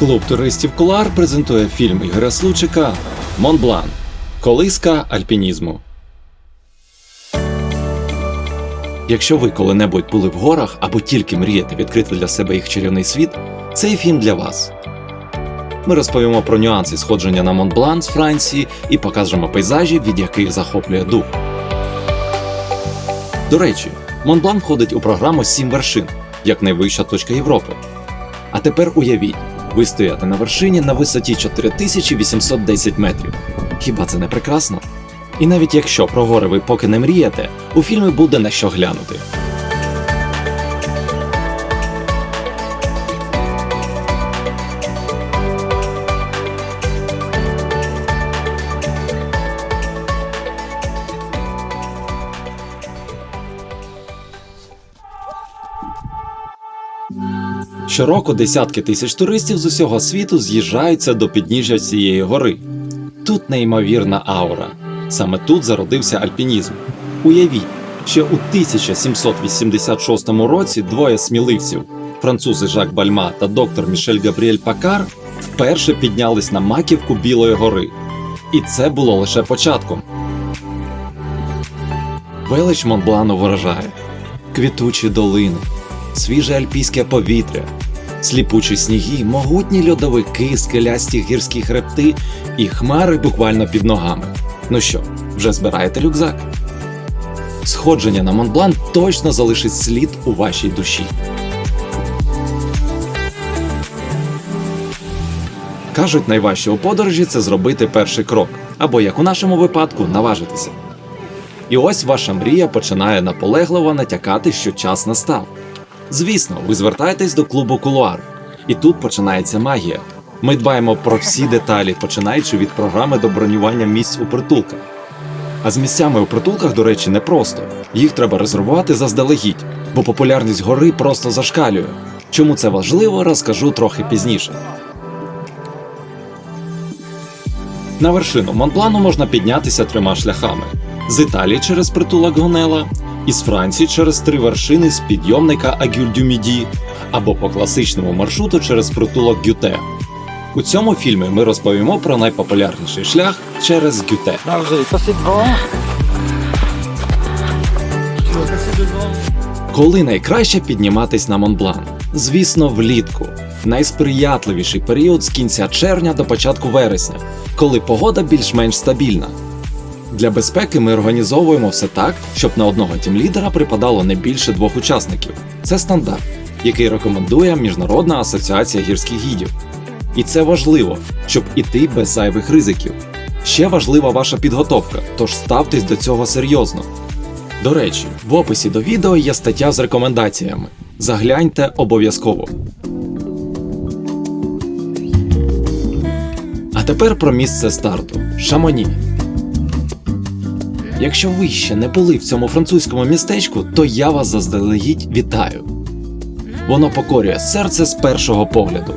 Клуб туристів Кулар презентує фільм Ігоря Случика Монблан. Колиска альпінізму. Якщо ви коли-небудь були в горах або тільки мрієте відкрити для себе їх чарівний світ, цей фільм для вас. Ми розповімо про нюанси сходження на Монблан з Франції і покажемо пейзажі, від яких захоплює дух. До речі, Монблан входить у програму Сім вершин як найвища точка Європи. А тепер уявіть, ви стоїте на вершині на висоті 4810 метрів. Хіба це не прекрасно? І навіть якщо про гори ви поки не мрієте, у фільмі буде на що глянути. Щороку десятки тисяч туристів з усього світу з'їжджаються до підніжжя цієї гори. Тут неймовірна аура. Саме тут зародився альпінізм. Уявіть, ще у 1786 році двоє сміливців, французи Жак Бальма та доктор Мішель Габріель Пакар, вперше піднялись на маківку Білої гори. І це було лише початком. Велич Монблану вражає квітучі долини, свіже альпійське повітря, сліпучі сніги, могутні льодовики, скелясті гірські хребти і хмари буквально під ногами. Ну що, вже збираєте рюкзак? Сходження на Монблан точно залишить слід у вашій душі. Кажуть, найважче у подорожі це зробити перший крок, або як у нашому випадку, наважитися. І ось ваша мрія починає наполегливо натякати, що час настав. Звісно, ви звертаєтесь до клубу Кулуар, і тут починається магія. Ми дбаємо про всі деталі, починаючи від програми до бронювання місць у притулках. А з місцями у притулках, до речі, непросто. Їх треба резервувати заздалегідь, бо популярність гори просто зашкалює. Чому це важливо, розкажу трохи пізніше. На вершину Монблану можна піднятися трьома шляхами: з Італії через притулок Гонела, із Франції через три вершини з підйомника Агюль-дю-Міді, або по класичному маршруту через притулок Гюте. У цьому фільмі ми розповімо про найпопулярніший шлях через Гюте. Коли найкраще підніматись на Монблан? Звісно, влітку. Найсприятливіший період з кінця червня до початку вересня, коли погода більш-менш стабільна. Для безпеки ми організовуємо все так, щоб на одного тімлідера припадало не більше двох учасників. Це стандарт, який рекомендує Міжнародна асоціація гірських гідів. І це важливо, щоб іти без зайвих ризиків. Ще важлива ваша підготовка, тож ставтесь до цього серйозно. До речі, в описі до відео є стаття з рекомендаціями. Загляньте обов'язково. А тепер про місце старту Шамоні. Якщо ви ще не були в цьому французькому містечку, то я вас заздалегідь вітаю. Воно покорює серце з першого погляду.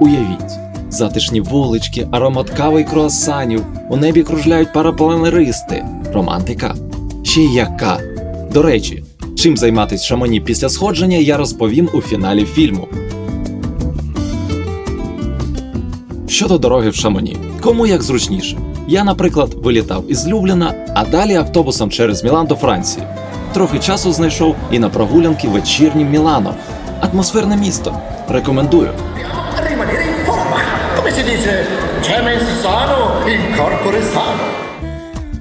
Уявіть, затишні вулички, аромат кави й круасанів, у небі кружляють парапланеристи, романтика. Ще яка. До речі, чим займатись Шамоні після сходження, я розповім у фіналі фільму. Щодо дороги в Шамоні, кому як зручніше. Я, наприклад, вилітав із Любліна, а далі автобусом через Мілан до Франції. Трохи часу знайшов і на прогулянки вечірнім Міланом. Атмосферне місто. Рекомендую.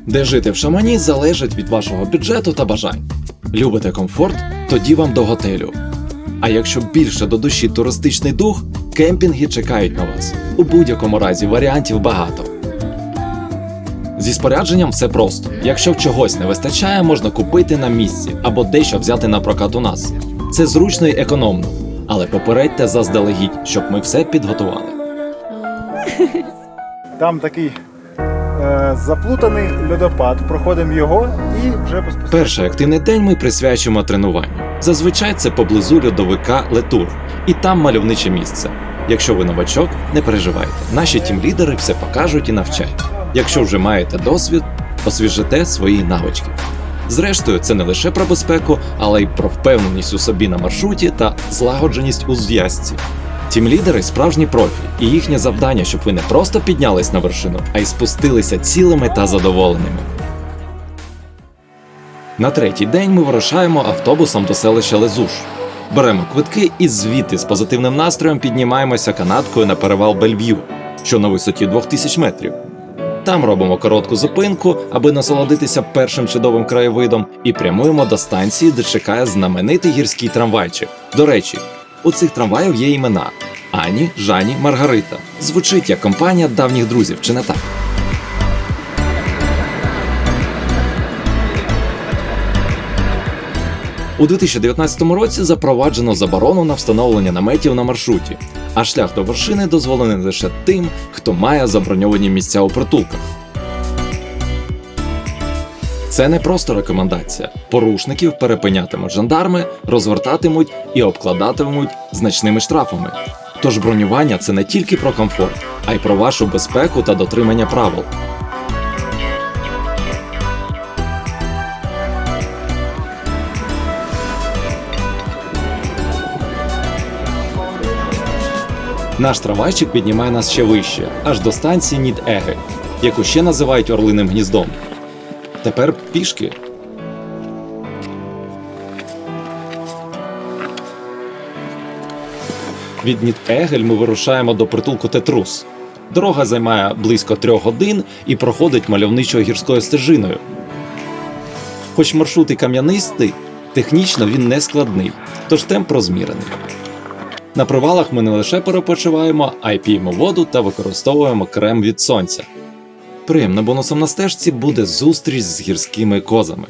Де жити в Шамані залежить від вашого бюджету та бажань. Любите комфорт? Тоді вам до готелю. А якщо більше до душі туристичний дух, кемпінги чекають на вас. У будь-якому разі варіантів багато. Зі спорядженням все просто. Якщо чогось не вистачає, можна купити на місці або дещо взяти на прокат у нас. Це зручно і економно, але попередьте заздалегідь, щоб ми все підготували. Там такий е, заплутаний льодопад. Проходимо його і вже безпосередньо. Перший активний день ми присвячуємо тренуванню. Зазвичай це поблизу льодовика Летур, і там мальовниче місце. Якщо ви новачок, не переживайте. Наші тімлідери все покажуть і навчать. Якщо вже маєте досвід, освіжите свої навички. Зрештою, це не лише про безпеку, але й про впевненість у собі на маршруті та злагодженість у зв'язці. Тімлідери справжні профі, і їхнє завдання, щоб ви не просто піднялись на вершину, а й спустилися цілими та задоволеними. На третій день ми вирушаємо автобусом до селища Лезуш. Беремо квитки і звідти з позитивним настроєм піднімаємося канаткою на перевал Бельв'ю, що на висоті 2000 метрів. Там робимо коротку зупинку, аби насолодитися першим чудовим краєвидом, і прямуємо до станції, де чекає знаменитий гірський трамвайчик. До речі, у цих трамваїв є імена: Ані, Жані, Маргарита. Звучить як компанія давніх друзів, чи не так? У 2019 році запроваджено заборону на встановлення наметів на маршруті, а шлях до вершини дозволений лише тим, хто має заброньовані місця у притулках. Це не просто рекомендація. Порушників перепинятимуть жандарми, розвертатимуть і обкладатимуть значними штрафами. Тож бронювання це не тільки про комфорт, а й про вашу безпеку та дотримання правил. Наш трамвайчик піднімає нас ще вище, аж до станції Нід-Еге, яку ще називають Орлиним гніздом. Тепер пішки. Від Нід-Егель ми вирушаємо до притулку Тетрус. Дорога займає близько трьох годин і проходить мальовничою гірською стежиною. Хоч маршрут і кам'янистий, технічно він не складний, тож темп розмірений. На привалах ми не лише перепочиваємо, а й п'ємо воду та використовуємо крем від сонця. Приємним бонусом на стежці буде зустріч з гірськими козами.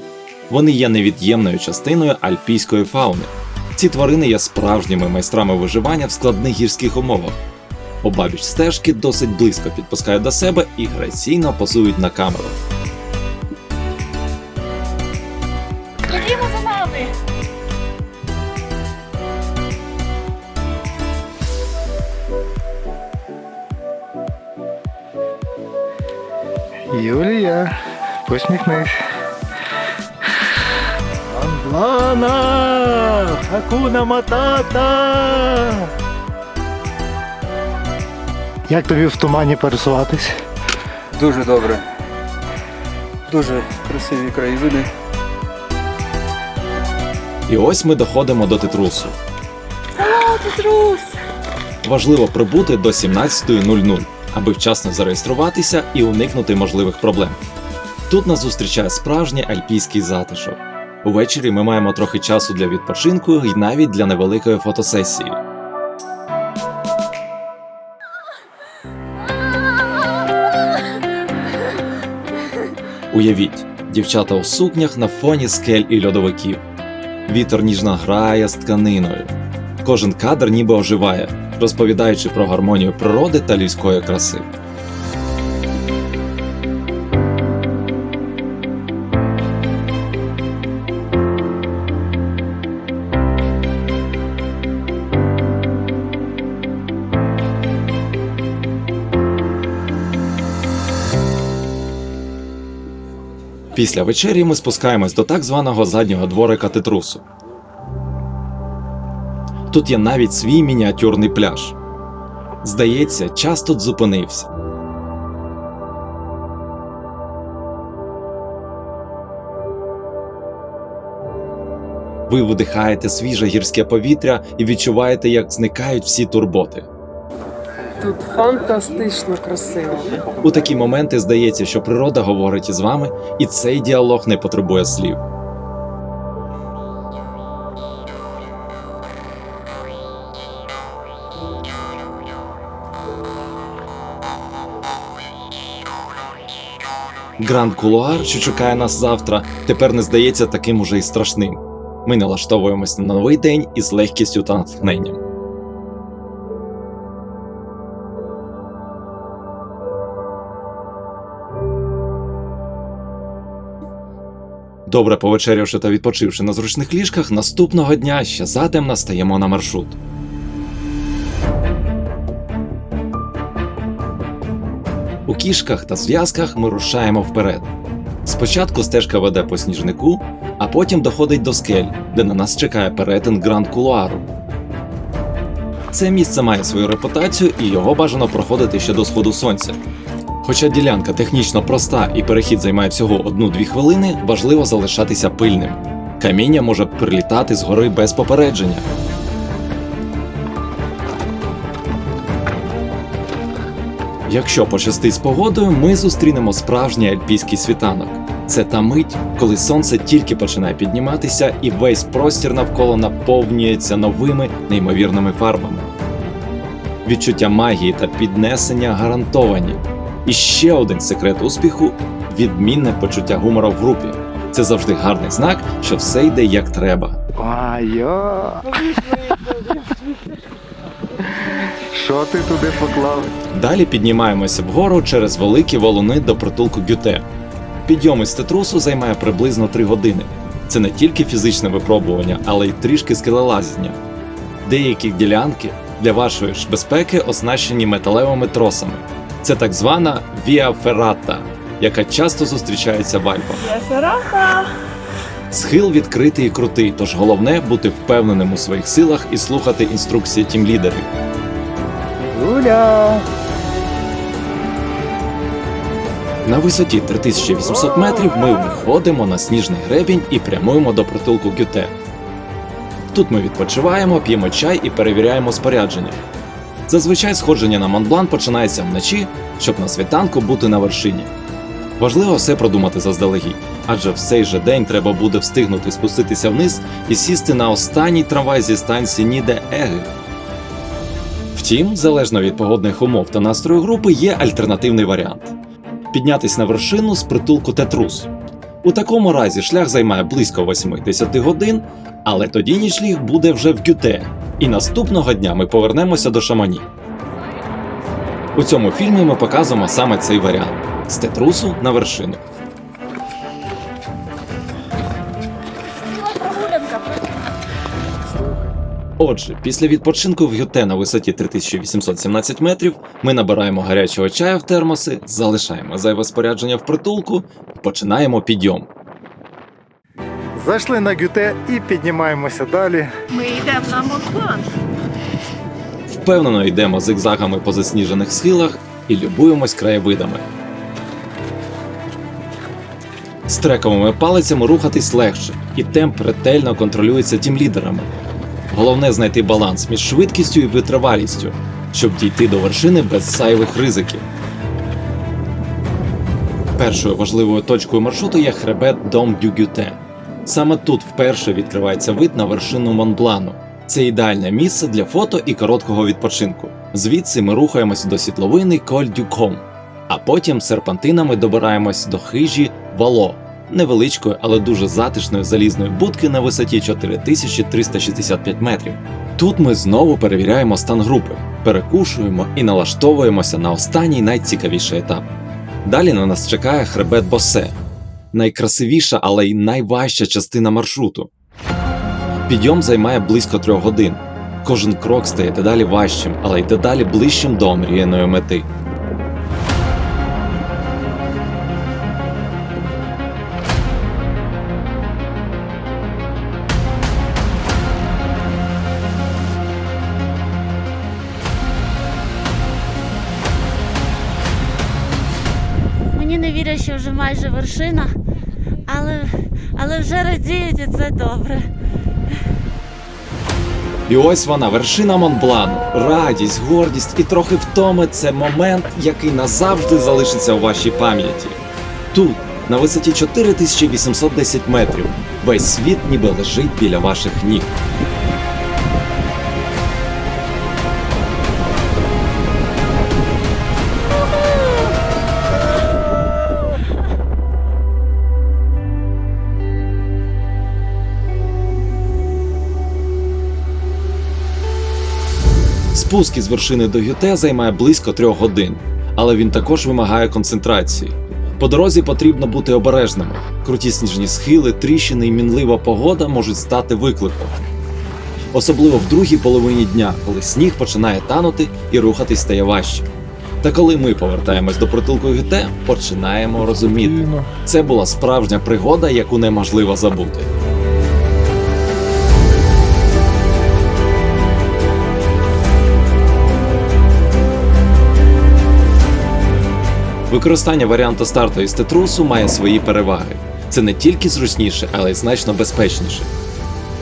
Вони є невід'ємною частиною альпійської фауни. Ці тварини є справжніми майстрами виживання в складних гірських умовах. Обабіч стежки досить близько підпускають до себе і граційно позують на камеру. Ходімо за нами. Юлія, посміхнись. Англана! Хакуна матата! Як тобі в тумані пересуватись? Дуже добре. Дуже красиві краєвиди. І ось ми доходимо до Тетрусу. О, Петрусь! Важливо прибути до 17.00, аби вчасно зареєструватися і уникнути можливих проблем. Тут нас зустрічає справжній альпійський затишок. Увечері ми маємо трохи часу для відпочинку і навіть для невеликої фотосесії. Уявіть, дівчата у сукнях на фоні скель і льодовиків. Вітер ніжно грає з тканиною. Кожен кадр ніби оживає, розповідаючи про гармонію природи та людської краси. Після вечері ми спускаємось до так званого заднього дворика Тетрусу. Тут є навіть свій мініатюрний пляж. Здається, час тут зупинився. Ви видихаєте свіже гірське повітря і відчуваєте, як зникають всі турботи. Тут фантастично красиво. У такі моменти здається, що природа говорить із вами, і цей діалог не потребує слів. Гранд Кулуар, що чекає нас завтра, тепер не здається таким уже і страшним. Ми налаштовуємось на новий день із легкістю та натхненням. Добре повечерявши та відпочивши на зручних ліжках, наступного дня ще задем стаємо на маршрут. Кішках та зв'язках ми рушаємо вперед. Спочатку стежка веде по сніжнику, а потім доходить до скель, де на нас чекає перетин Гранд Кулуару. Це місце має свою репутацію і його бажано проходити ще до сходу сонця. Хоча ділянка технічно проста і перехід займає всього 1-2 хвилини, важливо залишатися пильним. Каміння може прилітати з гори без попередження. Якщо пощастить з погодою, ми зустрінемо справжній альпійський світанок. Це та мить, коли сонце тільки починає підніматися, і весь простір навколо наповнюється новими неймовірними фарбами. Відчуття магії та піднесення гарантовані. І ще один секрет успіху відмінне почуття гумора в групі. Це завжди гарний знак, що все йде як треба. Що ти туди поклав? Далі піднімаємося вгору через великі валуни до притулку Гюте. Підйом із тетрусу займає приблизно 3 години. Це не тільки фізичне випробування, але й трішки скелелазіння. Деякі ділянки для вашої ж безпеки оснащені металевими тросами. Це так звана Via Ferrata, яка часто зустрічається в Альпах. Феррата. Схил відкритий і крутий, тож головне бути впевненим у своїх силах і слухати інструкції тімлідерів. Юля! На висоті 3800 метрів ми виходимо на сніжний гребінь і прямуємо до притулку Гюте. Тут ми відпочиваємо, п'ємо чай і перевіряємо спорядження. Зазвичай сходження на Монблан починається вночі, щоб на світанку бути на вершині. Важливо все продумати заздалегідь, адже в цей же день треба буде встигнути спуститися вниз і сісти на останній трамвай зі станції Ніде Еги. Втім, залежно від погодних умов та настрою групи, є альтернативний варіант піднятись на вершину з притулку Тетрус. У такому разі шлях займає близько 8-10 годин, але тоді нічліг буде вже в Гюте, і наступного дня ми повернемося до Шамані. У цьому фільмі ми показуємо саме цей варіант з Тетрусу на вершину. Отже, після відпочинку в Гюте на висоті 3817 метрів ми набираємо гарячого чаю в термоси, залишаємо зайве спорядження в притулку, починаємо підйом. Зайшли на гюте і піднімаємося далі. Ми йдемо на Монблан. Впевнено йдемо зигзагами по засніжених схилах і любуємось краєвидами. З трековими палицями рухатись легше, і темп ретельно контролюється тімлідерами. Головне знайти баланс між швидкістю і витривалістю, щоб дійти до вершини без зайвих ризиків. Першою важливою точкою маршруту є хребет Дом Дюгюте. Саме тут вперше відкривається вид на вершину Монблану. Це ідеальне місце для фото і короткого відпочинку. Звідси ми рухаємось до світловини Коль Дюком, а потім серпантинами добираємось до хижі Вало, невеличкої, але дуже затишної залізної будки на висоті 4365 метрів. Тут ми знову перевіряємо стан групи, перекушуємо і налаштовуємося на останній найцікавіший етап. Далі на нас чекає хребет Босе, найкрасивіша, але й найважча частина маршруту. Підйом займає близько трьох годин. Кожен крок стає дедалі важчим, але й дедалі ближчим до омріяної мети. Майже вершина, але, але вже радіють і це добре. І ось вона, вершина Монблану. Радість, гордість і трохи втоми це момент, який назавжди залишиться у вашій пам'яті. Тут, на висоті 4810 метрів, весь світ ніби лежить біля ваших ніг. Спуск із вершини до Гюте займає близько трьох годин, але він також вимагає концентрації. По дорозі потрібно бути обережними. Круті сніжні схили, тріщини і мінлива погода можуть стати викликом. Особливо в другій половині дня, коли сніг починає танути і рухатись стає важче. Та коли ми повертаємось до притулку ГТ, починаємо розуміти, це була справжня пригода, яку неможливо забути. Використання варіанту старту із тетрусу має свої переваги. Це не тільки зручніше, але й значно безпечніше.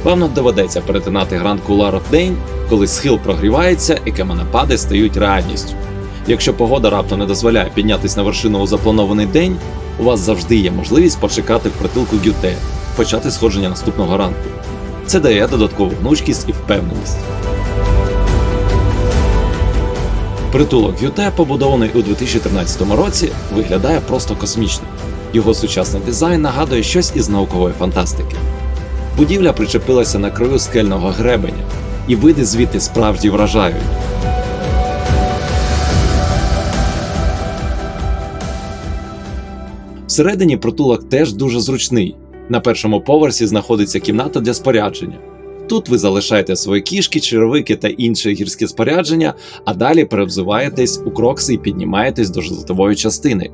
Вам не доведеться перетинати гранд кулар день, коли схил прогрівається і каменепади стають реальністю. Якщо погода раптом не дозволяє піднятися на вершину у запланований день, у вас завжди є можливість почекати в притулку Гюте, почати сходження наступного ранку. Це дає додаткову гнучкість і впевненість. Притулок Гюте, побудований у 2013 році, виглядає просто космічно. Його сучасний дизайн нагадує щось із наукової фантастики. Будівля причепилася на краю скельного гребеня, і види звідти справді вражають. Всередині притулок теж дуже зручний. На першому поверсі знаходиться кімната для спорядження. Тут ви залишаєте свої кішки, черевики та інше гірське спорядження, а далі перевзуваєтесь у крокси і піднімаєтесь до житлової частини.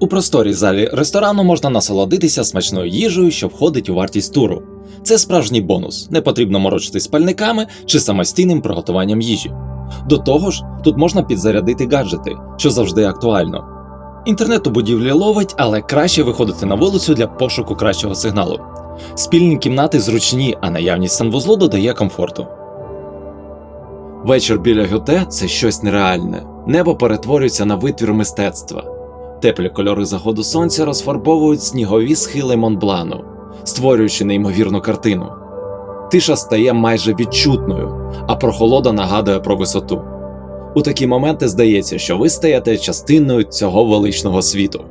У просторій залі ресторану можна насолодитися смачною їжею, що входить у вартість туру. Це справжній бонус, не потрібно морочитись пальниками чи самостійним приготуванням їжі. До того ж, тут можна підзарядити гаджети, що завжди актуально. Інтернет у будівлі ловить, але краще виходити на вулицю для пошуку кращого сигналу. Спільні кімнати зручні, а наявність санвузлу додає комфорту. Вечір біля гюте це щось нереальне. Небо перетворюється на витвір мистецтва. Теплі кольори заходу сонця розфарбовують снігові схили Монблану, створюючи неймовірну картину. Тиша стає майже відчутною, а прохолода нагадує про висоту. У такі моменти здається, що ви стаєте частиною цього величного світу.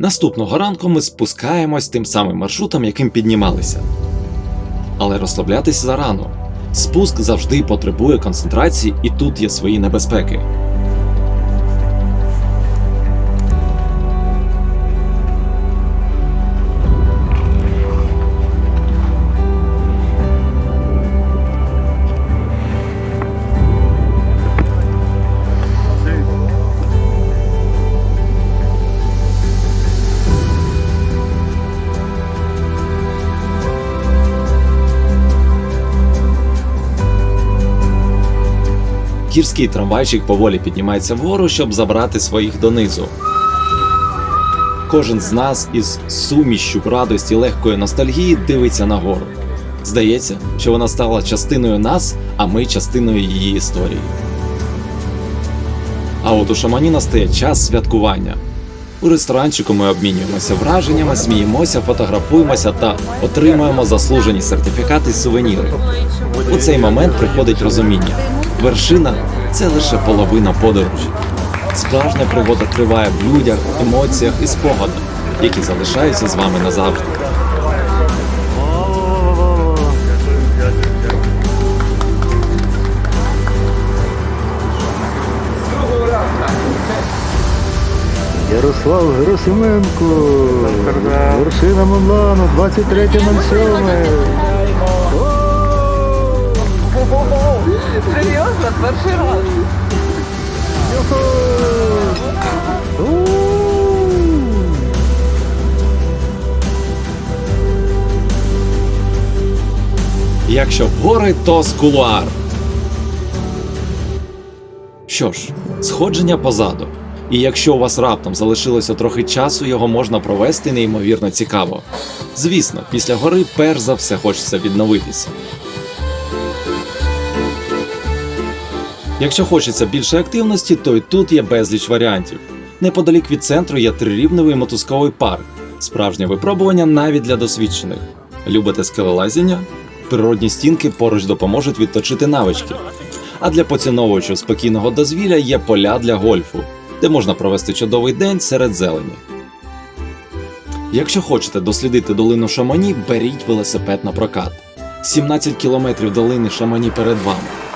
Наступного ранку ми спускаємось тим самим маршрутом, яким піднімалися. Але розслаблятися зарано. Спуск завжди потребує концентрації, і тут є свої небезпеки. Гірський трамвайчик поволі піднімається вгору, щоб забрати своїх донизу. Кожен з нас із сумішчю радості легкої ностальгії дивиться нагору. Здається, що вона стала частиною нас, а ми частиною її історії. А от у шамані настає час святкування. У ресторанчику ми обмінюємося враженнями, сміємося, фотографуємося та отримуємо заслужені сертифікати сувеніри. У цей момент приходить розуміння. Вершина це лише половина подорожі. Справжня пригода триває в людях, емоціях і спогадах, які залишаються з вами назавжди. Ярослав Герасименко. Вершина Монлану, 23.07. Серйозно, перший раз. Якщо в гори, то з кулуар. Що ж, сходження позаду. І якщо у вас раптом залишилося трохи часу, його можна провести неймовірно цікаво. Звісно, після гори перш за все хочеться відновитися. Якщо хочеться більше активності, то й тут є безліч варіантів. Неподалік від центру є трирівневий мотузковий парк, справжнє випробування навіть для досвідчених. Любите скелелазіння? Природні стінки поруч допоможуть відточити навички. А для поціновувачів спокійного дозвілля є поля для гольфу, де можна провести чудовий день серед зелені. Якщо хочете дослідити долину Шамані, беріть велосипед на прокат. 17 кілометрів долини Шамані перед вами.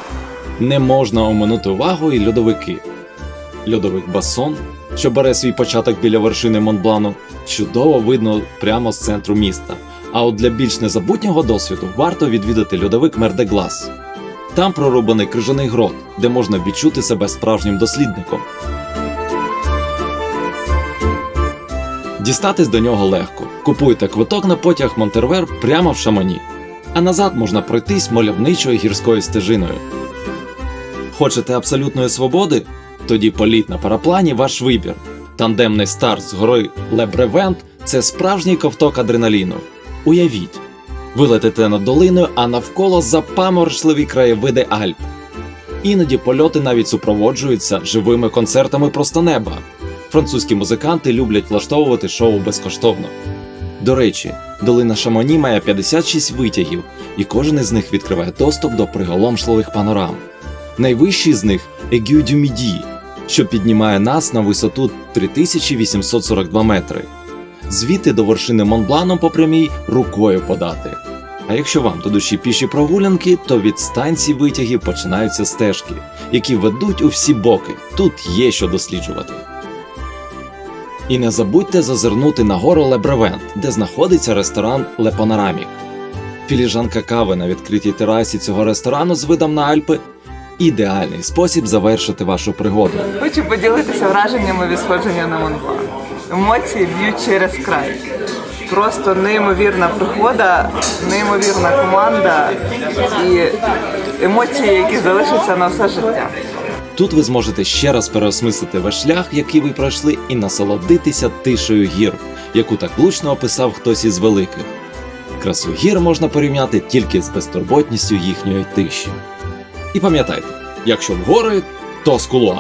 Не можна оминути увагою і льодовики. льодовик Басон, що бере свій початок біля вершини Монблану, чудово видно прямо з центру міста. А от для більш незабутнього досвіду варто відвідати льодовик Мердеглас. Там прорубаний крижаний грот, де можна відчути себе справжнім дослідником. Дістатись до нього легко. Купуйте квиток на потяг Монтервер прямо в Шамані, а назад можна пройтись мальовничою гірською стежиною. Хочете абсолютної свободи? Тоді політ на параплані ваш вибір. Тандемний старт з гори Лебревент це справжній ковток адреналіну. Уявіть, ви летите над долиною, а навколо запаморочливі краєвиди Альп. Іноді польоти навіть супроводжуються живими концертами просто неба. Французькі музиканти люблять влаштовувати шоу безкоштовно. До речі, долина Шамоні має 56 витягів, і кожен із них відкриває доступ до приголомшливих панорам. Найвищий з них Егю що піднімає нас на висоту 3842 метри. Звідти до вершини Монблану по прямій рукою подати. А якщо вам до душі піші прогулянки, то від станцій витягів починаються стежки, які ведуть у всі боки. Тут є що досліджувати. І не забудьте зазирнути на гору Лебревент, де знаходиться ресторан Ле Панорамік. Філіжанка кави на відкритій терасі цього ресторану з видом на Альпи ідеальний спосіб завершити вашу пригоду. Хочу поділитися враженнями від сходження на Монблан. Емоції б'ють через край. Просто неймовірна пригода, неймовірна команда і емоції, які залишаться на все життя. Тут ви зможете ще раз переосмислити ваш шлях, який ви пройшли, і насолодитися тишею гір, яку так влучно описав хтось із великих. Красу гір можна порівняти тільки з безтурботністю їхньої тиші. І пам'ятайте, якщо в гори, то з кулуа.